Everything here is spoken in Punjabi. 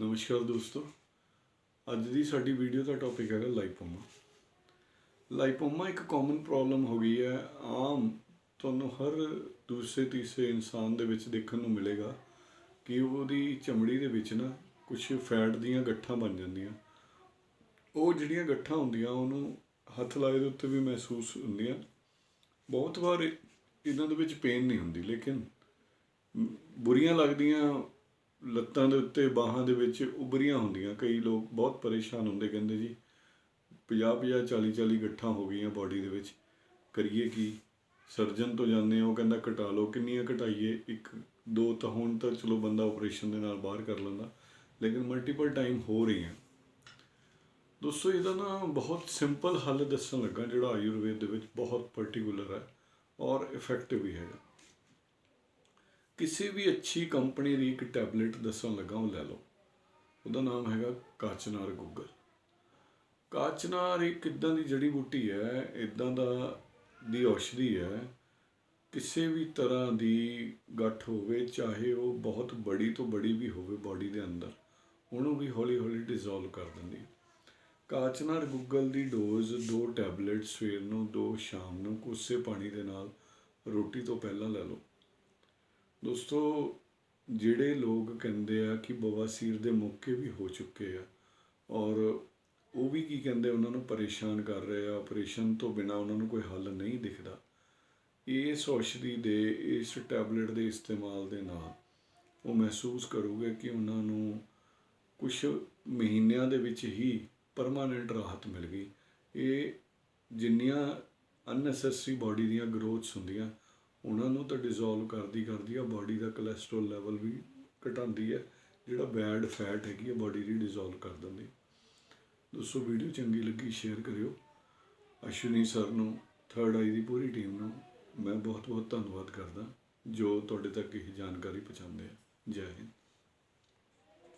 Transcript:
ਨਮਸਕਾਰ ਦੋਸਤੋ। ਅੱਜ ਦੀ ਸਾਡੀ ਵੀਡੀਓ ਦਾ ਟੌਪਿਕ ਹੈਗਾ ਲਾਈਪੋਮਾ ਲਾਈਪੋਮਾ ਇੱਕ ਕਾਮਨ ਪ੍ਰੋਬਲਮ ਹੋ ਗਈ ਹੈ। ਆਮ ਤੁਹਾਨੂੰ ਹਰ ਦੂਸਰੇ ਤੀਸਰੇ ਇਨਸਾਨ ਦੇ ਵਿੱਚ ਦੇਖਣ ਨੂੰ ਮਿਲੇਗਾ ਕਿ ਉਹਦੀ ਚਮੜੀ ਦੇ ਵਿੱਚ ਨਾ ਕੁਝ ਫੈਟ ਦੀਆਂ ਗੱਠਾਂ ਬਣ ਜਾਂਦੀਆਂ। ਉਹ ਜਿਹੜੀਆਂ ਗੱਠਾਂ ਹੁੰਦੀਆਂ, ਉਹਨੂੰ ਹੱਥ ਲਾਏ ਦੇ ਉੱਤੇ ਵੀ ਮਹਿਸੂਸ ਹੁੰਦੀਆਂ। ਬਹੁਤ ਵਾਰ ਇਹਨਾਂ ਦੇ ਵਿੱਚ ਪੇਨ ਨਹੀਂ ਹੁੰਦੀ, ਲੇਕਿਨ ਬੁਰੀਆਂ ਲੱਗਦੀਆਂ ਲੱਤਾਂ ਦੇ ਉੱਤੇ ਬਾਹਾਂ ਦੇ ਵਿੱਚ ਉਭਰੀਆਂ ਹੁੰਦੀਆਂ। ਕਈ ਲੋਕ ਬਹੁਤ ਪਰੇਸ਼ਾਨ ਹੁੰਦੇ, ਕਹਿੰਦੇ ਜੀ 50 50 40 40 ਗੱਠਾਂ ਹੋ ਗਈਆਂ ਬਾਡੀ ਦੇ ਵਿੱਚ। ਕਰੀਏ ਕੀ? ਸਰਜਨ ਤੋਂ ਜਾਂਦੇ ਆ ਉਹ ਕਹਿੰਦਾ ਘਟਾ ਲਓ, ਕਿੰਨੀਆਂ ਘਟਾਈਏ? ਇੱਕ, ਦੋ ਤਾਂ ਹੁਣ ਤਾਂ ਚਲੋ ਬੰਦਾ ਆਪਰੇਸ਼ਨ ਦੇ ਨਾਲ ਬਾਹਰ ਕਰ ਲੈਂਦਾ, ਲੇਕਿਨ ਮਲਟੀਪਲ ਟਾਈਮ ਹੋ ਰਹੀ ਹੈ ਦੋਸਤੋ, ਇਹਦਾ ਨਾ ਬਹੁਤ ਸਿੰਪਲ ਹੱਲ ਦੱਸਣ ਲੱਗਾ, ਜਿਹੜਾ ਆਯੁਰਵੇਦ ਦੇ ਵਿੱਚ ਬਹੁਤ ਪਾਰਟਿਕੂਲਰ ਹੈ ਔਰ ਇਫੈਕਟਿਵ ਵੀ ਹੈਗਾ। ਕਿਸੇ ਵੀ ਅੱਛੀ ਕੰਪਨੀ ਦੀ ਇੱਕ ਟੈਬਲੇਟ ਦੱਸਣ ਲੱਗਾ, ਉਹ ਲੈ ਲਓ। ਉਹਦਾ ਨਾਮ ਹੈਗਾ ਕਾਚਨਾਰ ਗੁੱਗਲ। ਕਾਚਨਾਰ ਇੱਕ ਇਦਾਂ ਦੀ ਜੜੀ ਬੂਟੀ ਹੈ, ਇਦਾਂ ਦਾ, ਦੀ ਔਸ਼ਧੀ ਹੈ। ਕਿਸੇ ਵੀ ਤਰ੍ਹਾਂ ਦੀ ਗੱਠ ਹੋਵੇ, ਚਾਹੇ ਉਹ ਬਹੁਤ ਬੜੀ ਤੋਂ ਬੜੀ ਵੀ ਹੋਵੇ ਬਾਡੀ ਦੇ ਅੰਦਰ, ਉਹਨੂੰ ਵੀ ਹੌਲੀ ਹੌਲੀ ਡਿਸੋਲਵ ਕਰ ਦਿੰਦੀ ਹੈ। ਕਾਚਨਾਰ ਗੁੱਗਲ ਦੀ ਡੋਜ਼ ਦੋ ਟੈਬਲੇਟ ਸਵੇਰ ਨੂੰ, ਦੋ ਸ਼ਾਮ ਨੂੰ, ਕੋਸੇ ਪਾਣੀ ਦੇ ਨਾਲ ਰੋਟੀ ਤੋਂ ਪਹਿਲਾਂ ਲੈ ਲਓ। ਦੋਸਤੋ, ਜਿਹੜੇ ਲੋਕ ਕਹਿੰਦੇ ਆ ਕਿ ਬਵਾਸੀਰ ਦੇ ਮੌਕੇ ਵੀ ਹੋ ਚੁੱਕੇ ਆ ਔਰ ਉਹ ਵੀ ਕੀ ਕਹਿੰਦੇ, ਉਹਨਾਂ ਨੂੰ ਪਰੇਸ਼ਾਨ ਕਰ ਰਹੇ ਆ, ਆਪਰੇਸ਼ਨ ਤੋਂ ਬਿਨਾ ਉਹਨਾਂ ਨੂੰ ਕੋਈ ਹੱਲ ਨਹੀਂ ਦਿਖਦਾ। ਇਸ ਔਸ਼ਧੀ ਦੇ, ਇਸ ਟੈਬਲੇਟ ਦੇ ਇਸਤੇਮਾਲ ਦੇ ਨਾਲ ਉਹ ਮਹਿਸੂਸ ਕਰੂਗੇ ਕਿ ਉਹਨਾਂ ਨੂੰ ਕੁਝ ਮਹੀਨਿਆਂ ਦੇ ਵਿੱਚ ਹੀ ਪਰਮਾਨੈਂਟ ਰਾਹਤ ਮਿਲ ਗਈ। ਇਹ ਜਿੰਨੀਆਂ ਅਨਨੈਸੈਸਰੀ ਬਾਡੀ ਦੀਆਂ ਗਰੋਥਸ ਹੁੰਦੀਆਂ ਉਹਨਾਂ ਨੂੰ ਤਾਂ ਡਿਸੋਲਵ ਕਰਦੀ ਕਰਦੀ ਆ ਬਾਡੀ ਦਾ ਕੋਲੇਸਟ੍ਰੋਲ ਲੈਵਲ ਵੀ ਘਟਾਉਂਦੀ ਹੈ, ਜਿਹੜਾ ਬੈਡ ਫੈਟ ਹੈਗੀ ਆ ਬਾਡੀ ਦੀ ਡਿਸੋਲਵ ਕਰ ਦਿੰਦੀ। ਦੋਸਤੋ ਵੀਡੀਓ ਚੰਗੀ ਲੱਗੀ ਸ਼ੇਅਰ ਕਰਿਓ। ਅਸ਼ਵਨੀ ਸਰ ਨੂੰ ਥਰਡ ਆਈ ਦੀ ਪੂਰੀ ਟੀਮ ਨੂੰ ਮੈਂ ਬਹੁਤ ਬਹੁਤ ਧੰਨਵਾਦ ਕਰਦਾ। ਜੋ ਤੁਹਾਡੇ ਤੱਕ ਇਹ ਜਾਣਕਾਰੀ ਪਹੁੰਚਾਉਂਦੇ ਆ। ਜੈ ਹਿੰਦ।